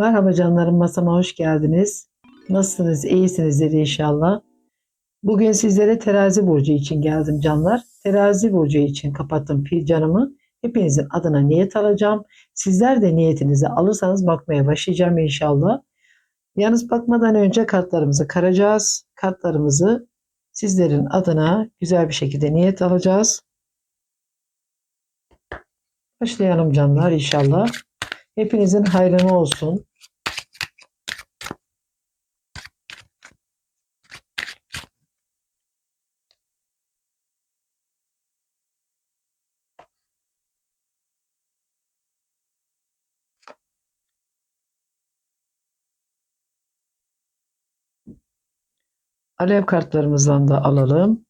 Merhaba canlarım masama hoş geldiniz. Nasılsınız? İyisinizdir inşallah. Bugün sizlere terazi burcu için geldim canlar. Terazi burcu için kapattım fincanımı. Hepinizin adına niyet alacağım. Sizler de niyetinizi alırsanız bakmaya başlayacağım inşallah. Yalnız bakmadan önce kartlarımızı karacağız. Kartlarımızı sizlerin adına güzel bir şekilde niyet alacağız. Başlayalım canlar inşallah. Hepinizin hayrına olsun. Alev kartlarımızdan da alalım.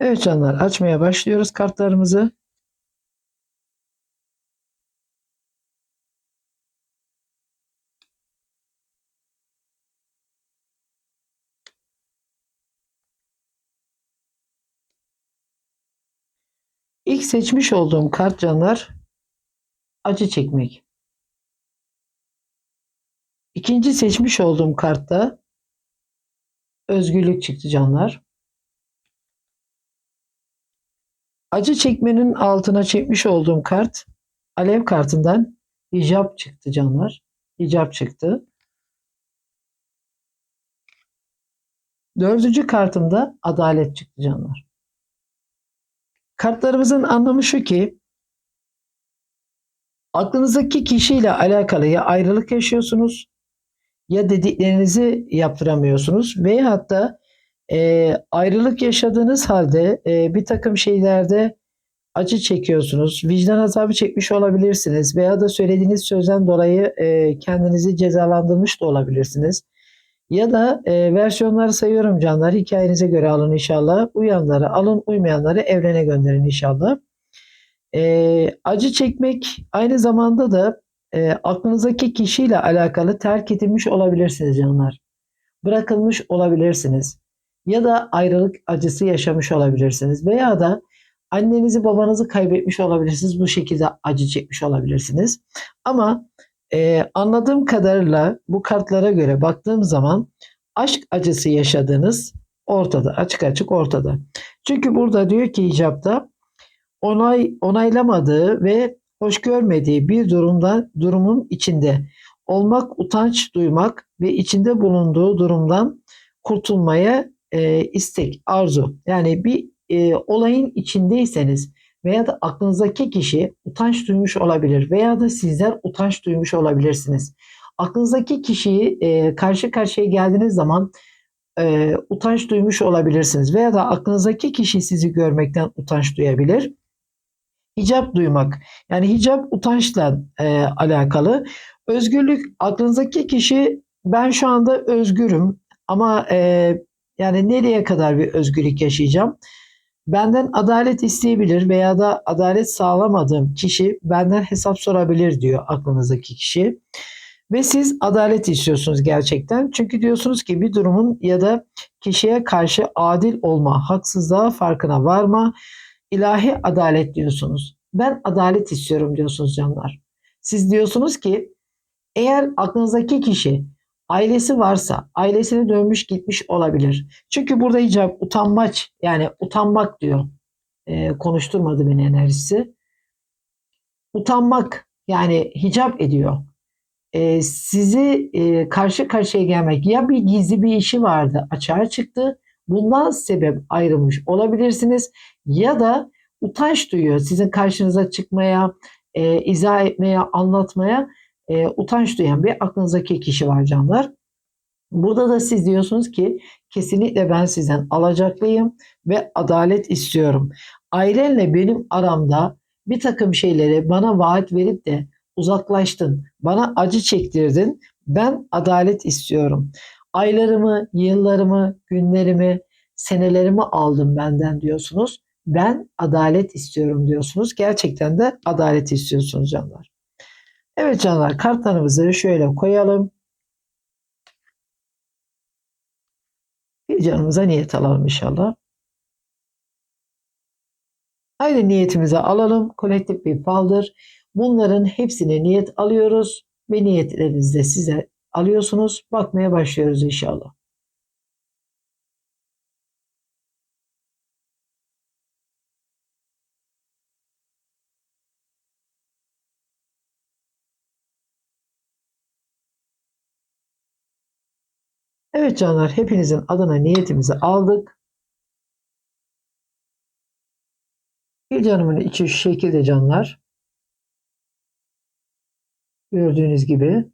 Evet canlar açmaya başlıyoruz kartlarımızı. İlk seçmiş olduğum kart canlar acı çekmek. İkinci seçmiş olduğum kartta özgürlük çıktı canlar. Acı çekmenin altına çekmiş olduğum kart alev kartından hicap çıktı canlar. Hicap çıktı. Dördüncü kartımda adalet çıktı canlar. Kartlarımızın anlamı şu ki aklınızdaki kişiyle alakalı ya ayrılık yaşıyorsunuz ya dediklerinizi yaptıramıyorsunuz veya hatta e, ayrılık yaşadığınız halde e, bir takım şeylerde acı çekiyorsunuz. Vicdan azabı çekmiş olabilirsiniz veya da söylediğiniz sözden dolayı e, kendinizi cezalandırmış da olabilirsiniz. Ya da e, versiyonları sayıyorum canlar. Hikayenize göre alın inşallah. Uyanları alın, uymayanları evrene gönderin inşallah. E, acı çekmek aynı zamanda da e, aklınızdaki kişiyle alakalı terk edilmiş olabilirsiniz canlar. Bırakılmış olabilirsiniz. Ya da ayrılık acısı yaşamış olabilirsiniz. Veya da annenizi babanızı kaybetmiş olabilirsiniz. Bu şekilde acı çekmiş olabilirsiniz. Ama ee, anladığım kadarıyla bu kartlara göre baktığım zaman aşk acısı yaşadığınız ortada. Açık açık ortada. Çünkü burada diyor ki icapta onay onaylamadığı ve hoş görmediği bir durumda durumun içinde olmak, utanç duymak ve içinde bulunduğu durumdan kurtulmaya e, istek, arzu. Yani bir e, olayın içindeyseniz veya da aklınızdaki kişi utanç duymuş olabilir veya da sizler utanç duymuş olabilirsiniz. Aklınızdaki kişiyi e, karşı karşıya geldiğiniz zaman e, utanç duymuş olabilirsiniz veya da aklınızdaki kişi sizi görmekten utanç duyabilir. Hicap duymak yani hicap utançla e, alakalı. Özgürlük aklınızdaki kişi ben şu anda özgürüm ama e, yani nereye kadar bir özgürlük yaşayacağım? Benden adalet isteyebilir veya da adalet sağlamadığım kişi benden hesap sorabilir diyor aklınızdaki kişi. Ve siz adalet istiyorsunuz gerçekten. Çünkü diyorsunuz ki bir durumun ya da kişiye karşı adil olma, haksızlığa farkına varma, ilahi adalet diyorsunuz. Ben adalet istiyorum diyorsunuz canlar. Siz diyorsunuz ki eğer aklınızdaki kişi ailesi varsa ailesine dönmüş gitmiş olabilir. Çünkü burada icap utanmaç yani utanmak diyor. E, konuşturmadı beni enerjisi. Utanmak yani hicap ediyor. E, sizi e, karşı karşıya gelmek ya bir gizli bir işi vardı açığa çıktı. Bundan sebep ayrılmış olabilirsiniz ya da utanç duyuyor sizin karşınıza çıkmaya, e, izah etmeye, anlatmaya e, utanç duyan bir aklınızdaki kişi var canlar. Burada da siz diyorsunuz ki kesinlikle ben sizden alacaklıyım ve adalet istiyorum. Ailenle benim aramda bir takım şeyleri bana vaat verip de uzaklaştın, bana acı çektirdin. Ben adalet istiyorum. Aylarımı, yıllarımı, günlerimi, senelerimi aldım benden diyorsunuz. Ben adalet istiyorum diyorsunuz. Gerçekten de adalet istiyorsunuz canlar. Evet canlar kartlarımızı şöyle koyalım. Bir canımıza niyet alalım inşallah. Aynı niyetimizi alalım. Kolektif bir faldır. Bunların hepsine niyet alıyoruz ve niyetlerinizi de size alıyorsunuz. Bakmaya başlıyoruz inşallah. Evet canlar hepinizin adına niyetimizi aldık. Bir canımın içi şu şekilde canlar. Gördüğünüz gibi.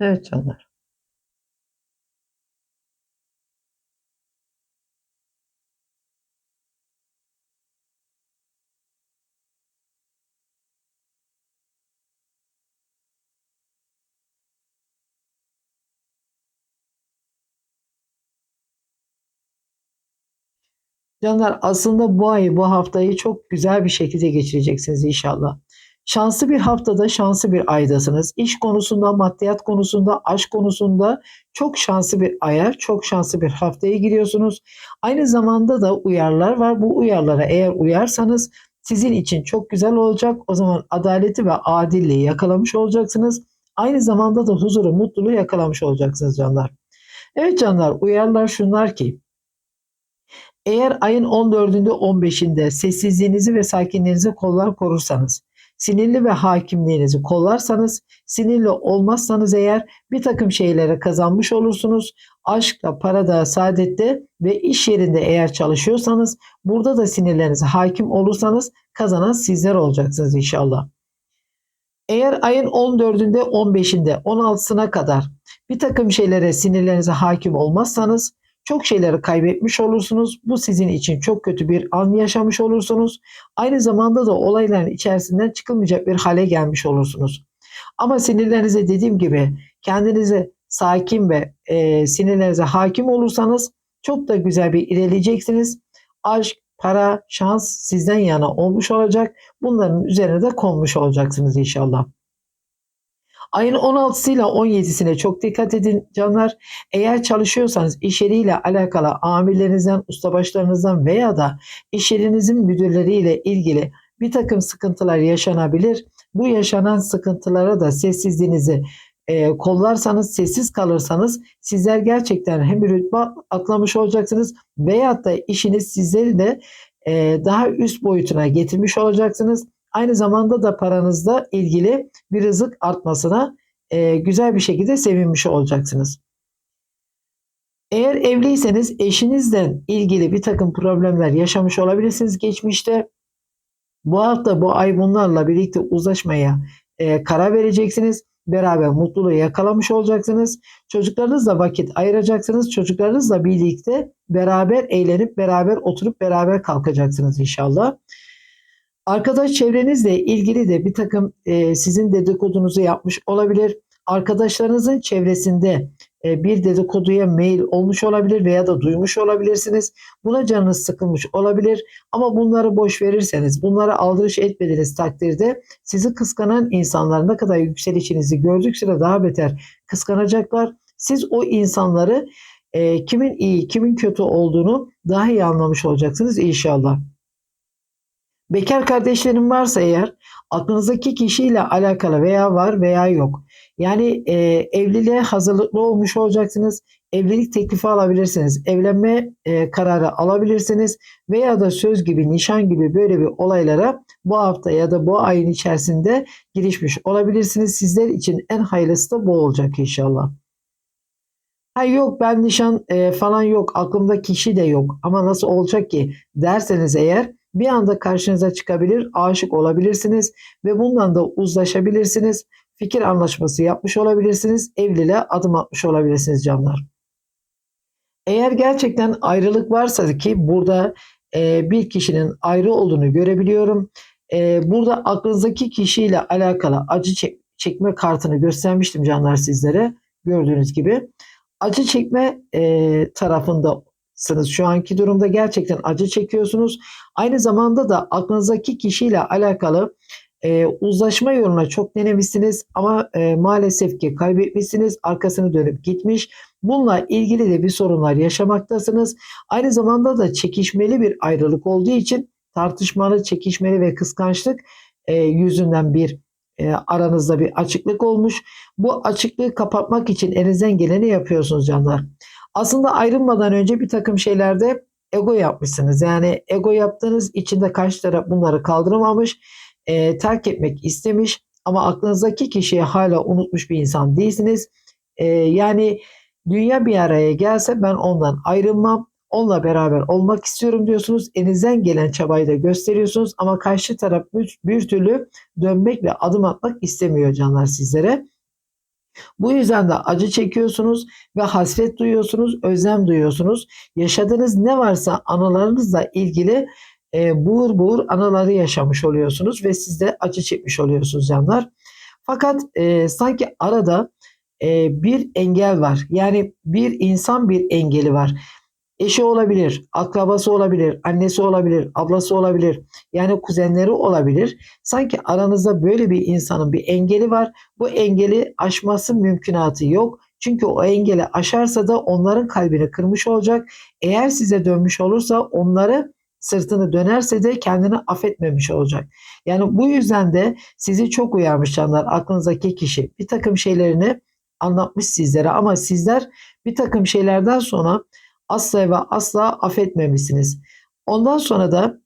Evet canlar. Canlar aslında bu ayı, bu haftayı çok güzel bir şekilde geçireceksiniz inşallah. Şanslı bir haftada, şanslı bir aydasınız. İş konusunda, maddiyat konusunda, aşk konusunda çok şanslı bir aya, çok şanslı bir haftaya giriyorsunuz. Aynı zamanda da uyarlar var. Bu uyarlara eğer uyarsanız sizin için çok güzel olacak. O zaman adaleti ve adilliği yakalamış olacaksınız. Aynı zamanda da huzuru, mutluluğu yakalamış olacaksınız canlar. Evet canlar, uyarlar şunlar ki eğer ayın 14'ünde 15'inde sessizliğinizi ve sakinliğinizi kollar korursanız, sinirli ve hakimliğinizi kollarsanız, sinirli olmazsanız eğer bir takım şeylere kazanmış olursunuz. Aşkta, parada, saadette ve iş yerinde eğer çalışıyorsanız, burada da sinirlerinize hakim olursanız kazanan sizler olacaksınız inşallah. Eğer ayın 14'ünde, 15'inde, 16'sına kadar bir takım şeylere sinirlerinize hakim olmazsanız, çok şeyleri kaybetmiş olursunuz. Bu sizin için çok kötü bir an yaşamış olursunuz. Aynı zamanda da olayların içerisinden çıkılmayacak bir hale gelmiş olursunuz. Ama sinirlerinize dediğim gibi kendinize sakin ve e, sinirlerinize hakim olursanız çok da güzel bir ilerleyeceksiniz. Aşk, para, şans sizden yana olmuş olacak. Bunların üzerine de konmuş olacaksınız inşallah. Ayın 16'sı ile 17'sine çok dikkat edin canlar. Eğer çalışıyorsanız iş yeriyle alakalı amirlerinizden, ustabaşlarınızdan veya da iş yerinizin müdürleriyle ilgili bir takım sıkıntılar yaşanabilir. Bu yaşanan sıkıntılara da sessizliğinizi e, kollarsanız, sessiz kalırsanız sizler gerçekten hem rütbe atlamış olacaksınız veyahut da işiniz sizleri de e, daha üst boyutuna getirmiş olacaksınız. Aynı zamanda da paranızla ilgili bir rızık artmasına e, güzel bir şekilde sevinmiş olacaksınız. Eğer evliyseniz eşinizle ilgili bir takım problemler yaşamış olabilirsiniz geçmişte. Bu hafta bu ay bunlarla birlikte uzlaşmaya e, karar vereceksiniz. Beraber mutluluğu yakalamış olacaksınız. Çocuklarınızla vakit ayıracaksınız. Çocuklarınızla birlikte beraber eğlenip beraber oturup beraber kalkacaksınız inşallah. Arkadaş çevrenizle ilgili de bir takım e, sizin dedikodunuzu yapmış olabilir. Arkadaşlarınızın çevresinde e, bir dedikoduya mail olmuş olabilir veya da duymuş olabilirsiniz. Buna canınız sıkılmış olabilir ama bunları boş verirseniz, bunlara aldırış etmediğiniz takdirde sizi kıskanan insanlar ne kadar yükselişinizi gördükçe daha beter kıskanacaklar. Siz o insanları e, kimin iyi, kimin kötü olduğunu daha iyi anlamış olacaksınız inşallah. Bekar kardeşlerim varsa eğer aklınızdaki kişiyle alakalı veya var veya yok. Yani e, evliliğe hazırlıklı olmuş olacaksınız. Evlilik teklifi alabilirsiniz. Evlenme e, kararı alabilirsiniz. Veya da söz gibi, nişan gibi böyle bir olaylara bu hafta ya da bu ayın içerisinde girişmiş olabilirsiniz. Sizler için en hayırlısı da bu olacak inşallah. Ha yok ben nişan e, falan yok aklımda kişi de yok ama nasıl olacak ki derseniz eğer bir anda karşınıza çıkabilir, aşık olabilirsiniz ve bundan da uzlaşabilirsiniz. Fikir anlaşması yapmış olabilirsiniz, evliliğe adım atmış olabilirsiniz canlar. Eğer gerçekten ayrılık varsa ki burada e, bir kişinin ayrı olduğunu görebiliyorum. E, burada aklınızdaki kişiyle alakalı acı çek, çekme kartını göstermiştim canlar sizlere gördüğünüz gibi. Acı çekme e, tarafında durumdasınız. Şu anki durumda gerçekten acı çekiyorsunuz. Aynı zamanda da aklınızdaki kişiyle alakalı e, uzlaşma yoluna çok denemişsiniz ama e, maalesef ki kaybetmişsiniz. Arkasını dönüp gitmiş. Bununla ilgili de bir sorunlar yaşamaktasınız. Aynı zamanda da çekişmeli bir ayrılık olduğu için tartışmalı, çekişmeli ve kıskançlık e, yüzünden bir e, aranızda bir açıklık olmuş. Bu açıklığı kapatmak için elinizden geleni yapıyorsunuz canlar. Aslında ayrılmadan önce bir takım şeylerde ego yapmışsınız. Yani ego yaptığınız içinde karşı taraf bunları kaldıramamış, e, terk etmek istemiş ama aklınızdaki kişiyi hala unutmuş bir insan değilsiniz. E, yani dünya bir araya gelse ben ondan ayrılmam, onunla beraber olmak istiyorum diyorsunuz. Elinizden gelen çabayı da gösteriyorsunuz ama karşı taraf bir, bir türlü dönmek ve adım atmak istemiyor canlar sizlere. Bu yüzden de acı çekiyorsunuz ve hasret duyuyorsunuz, özlem duyuyorsunuz. Yaşadığınız ne varsa anılarınızla ilgili e, buğur buğur anıları yaşamış oluyorsunuz ve siz de acı çekmiş oluyorsunuz canlar. Fakat e, sanki arada e, bir engel var. Yani bir insan bir engeli var. Eşi olabilir, akrabası olabilir, annesi olabilir, ablası olabilir. Yani kuzenleri olabilir. Sanki aranızda böyle bir insanın bir engeli var. Bu engeli aşması mümkünatı yok. Çünkü o engeli aşarsa da onların kalbini kırmış olacak. Eğer size dönmüş olursa onları sırtını dönerse de kendini affetmemiş olacak. Yani bu yüzden de sizi çok uyarmış canlar aklınızdaki kişi. Bir takım şeylerini anlatmış sizlere ama sizler bir takım şeylerden sonra asla ve asla affetmemişsiniz. Ondan sonra da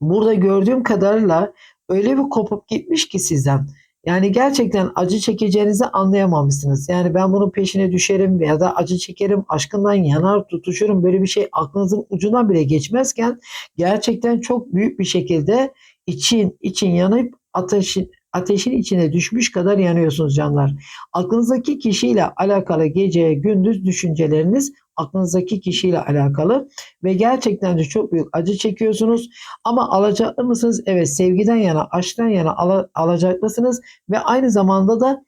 burada gördüğüm kadarıyla öyle bir kopup gitmiş ki sizden. Yani gerçekten acı çekeceğinizi anlayamamışsınız. Yani ben bunun peşine düşerim ya da acı çekerim, aşkından yanar tutuşurum böyle bir şey aklınızın ucundan bile geçmezken gerçekten çok büyük bir şekilde için için yanıp ateşin ateşin içine düşmüş kadar yanıyorsunuz canlar. Aklınızdaki kişiyle alakalı gece gündüz düşünceleriniz aklınızdaki kişiyle alakalı ve gerçekten de çok büyük acı çekiyorsunuz. Ama alacaklı mısınız? Evet sevgiden yana, aşktan yana al alacaklısınız ve aynı zamanda da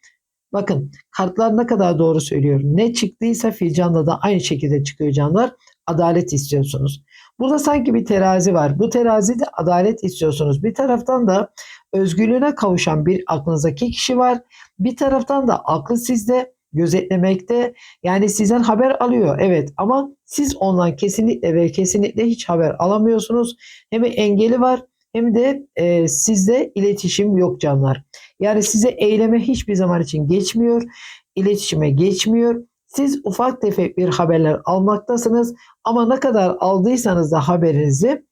bakın kartlar ne kadar doğru söylüyor. Ne çıktıysa filcanda da aynı şekilde çıkıyor canlar. Adalet istiyorsunuz. Burada sanki bir terazi var. Bu terazide adalet istiyorsunuz. Bir taraftan da özgürlüğüne kavuşan bir aklınızdaki kişi var. Bir taraftan da aklı sizde gözetlemekte. Yani sizden haber alıyor evet ama siz ondan kesinlikle ve kesinlikle hiç haber alamıyorsunuz. Hem engeli var hem de e, sizde iletişim yok canlar. Yani size eyleme hiçbir zaman için geçmiyor. iletişime geçmiyor. Siz ufak tefek bir haberler almaktasınız ama ne kadar aldıysanız da haberinizi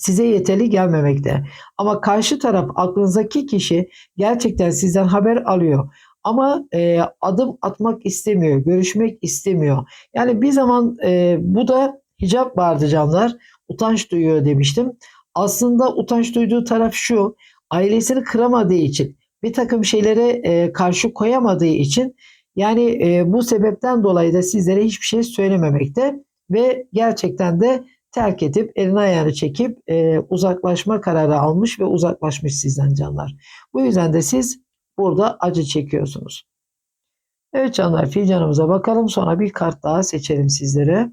size yeterli gelmemekte. Ama karşı taraf aklınızdaki kişi gerçekten sizden haber alıyor. Ama e, adım atmak istemiyor, görüşmek istemiyor. Yani bir zaman e, bu da hicap vardı canlar. Utanç duyuyor demiştim. Aslında utanç duyduğu taraf şu. Ailesini kıramadığı için, bir takım şeylere e, karşı koyamadığı için yani e, bu sebepten dolayı da sizlere hiçbir şey söylememekte ve gerçekten de terk edip elini ayağını çekip e, uzaklaşma kararı almış ve uzaklaşmış sizden canlar. Bu yüzden de siz burada acı çekiyorsunuz. Evet canlar fincanımıza bakalım sonra bir kart daha seçelim sizlere.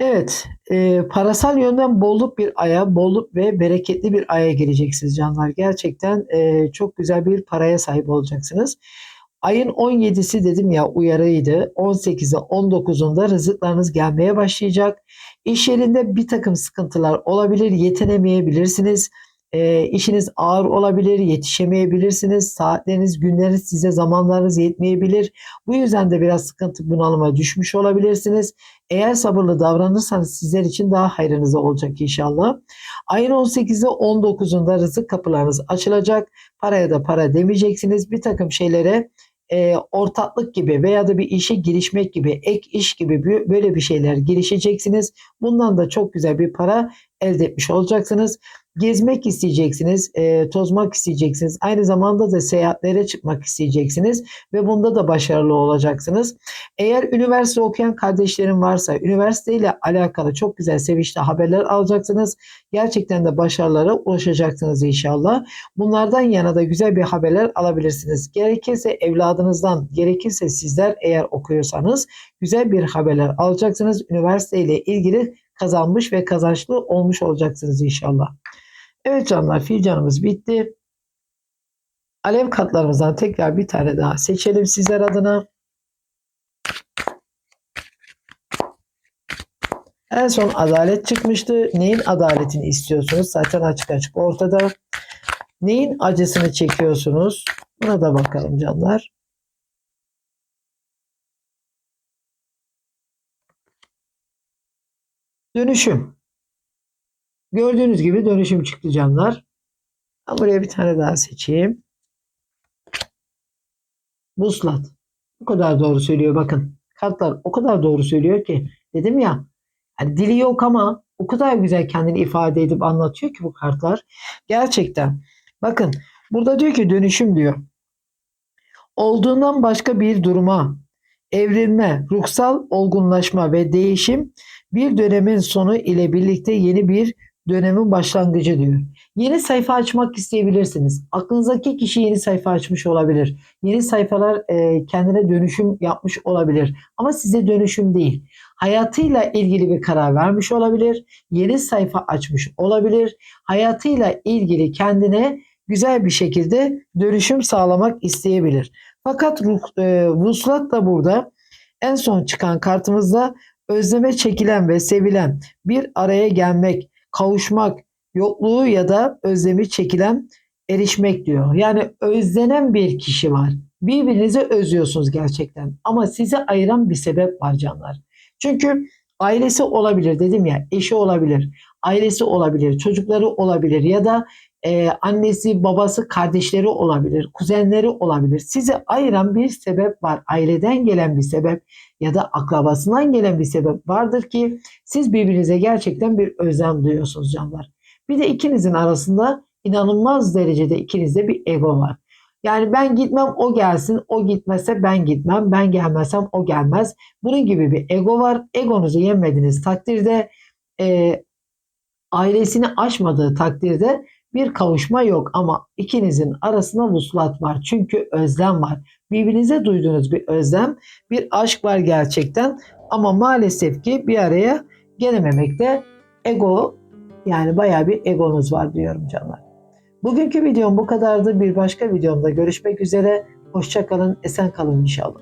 Evet, e, parasal yönden bolluk bir aya, bolluk ve bereketli bir aya gireceksiniz canlar. Gerçekten e, çok güzel bir paraya sahip olacaksınız. Ayın 17'si dedim ya uyarıydı. 18'i 19'unda rızıklarınız gelmeye başlayacak. İş yerinde bir takım sıkıntılar olabilir, yetenemeyebilirsiniz. E, işiniz ağır olabilir, yetişemeyebilirsiniz. Saatleriniz, günleriniz size zamanlarınız yetmeyebilir. Bu yüzden de biraz sıkıntı bunalıma düşmüş olabilirsiniz. Eğer sabırlı davranırsanız sizler için daha hayrınıza olacak inşallah. Ayın 18'i 19'unda rızık kapılarınız açılacak. Paraya da para demeyeceksiniz. Bir takım şeylere e, ortaklık gibi veya da bir işe girişmek gibi, ek iş gibi böyle bir şeyler girişeceksiniz. Bundan da çok güzel bir para elde etmiş olacaksınız. Gezmek isteyeceksiniz, e, tozmak isteyeceksiniz. Aynı zamanda da seyahatlere çıkmak isteyeceksiniz ve bunda da başarılı olacaksınız. Eğer üniversite okuyan kardeşlerim varsa üniversiteyle alakalı çok güzel sevinçli haberler alacaksınız. Gerçekten de başarılara ulaşacaksınız inşallah. Bunlardan yana da güzel bir haberler alabilirsiniz. Gerekirse evladınızdan, gerekirse sizler eğer okuyorsanız güzel bir haberler alacaksınız. Üniversite ile ilgili kazanmış ve kazançlı olmuş olacaksınız inşallah. Evet canlar filcanımız bitti. Alev katlarımızdan tekrar bir tane daha seçelim sizler adına. En son adalet çıkmıştı. Neyin adaletini istiyorsunuz? Zaten açık açık ortada. Neyin acısını çekiyorsunuz? Buna da bakalım canlar. Dönüşüm. Gördüğünüz gibi dönüşüm çıktı canlar. Ben buraya bir tane daha seçeyim. Buslat. O kadar doğru söylüyor bakın. Kartlar o kadar doğru söylüyor ki. Dedim ya hani dili yok ama o kadar güzel kendini ifade edip anlatıyor ki bu kartlar. Gerçekten. Bakın burada diyor ki dönüşüm diyor. Olduğundan başka bir duruma, evrilme, ruhsal olgunlaşma ve değişim bir dönemin sonu ile birlikte yeni bir dönemin başlangıcı diyor. Yeni sayfa açmak isteyebilirsiniz. Aklınızdaki kişi yeni sayfa açmış olabilir. Yeni sayfalar e, kendine dönüşüm yapmış olabilir. Ama size dönüşüm değil. Hayatıyla ilgili bir karar vermiş olabilir. Yeni sayfa açmış olabilir. Hayatıyla ilgili kendine güzel bir şekilde dönüşüm sağlamak isteyebilir. Fakat ruh, e, vuslat da burada en son çıkan kartımızda özleme çekilen ve sevilen bir araya gelmek, kavuşmak, yokluğu ya da özlemi çekilen erişmek diyor. Yani özlenen bir kişi var. Birbirinizi özlüyorsunuz gerçekten. Ama sizi ayıran bir sebep var canlar. Çünkü ailesi olabilir dedim ya, eşi olabilir, ailesi olabilir, çocukları olabilir ya da e, annesi, babası, kardeşleri olabilir, kuzenleri olabilir. Sizi ayıran bir sebep var. Aileden gelen bir sebep ya da akrabasından gelen bir sebep vardır ki siz birbirinize gerçekten bir özlem duyuyorsunuz canlar. Bir de ikinizin arasında inanılmaz derecede ikinizde bir ego var. Yani ben gitmem o gelsin, o gitmezse ben gitmem, ben gelmezsem o gelmez. Bunun gibi bir ego var. Egonuzu yemediğiniz takdirde e, ailesini aşmadığı takdirde bir kavuşma yok ama ikinizin arasında vuslat var. Çünkü özlem var. Birbirinize duyduğunuz bir özlem, bir aşk var gerçekten. Ama maalesef ki bir araya gelememekte ego yani bayağı bir egonuz var diyorum canlar. Bugünkü videom bu kadardı. Bir başka videomda görüşmek üzere. Hoşçakalın, esen kalın inşallah.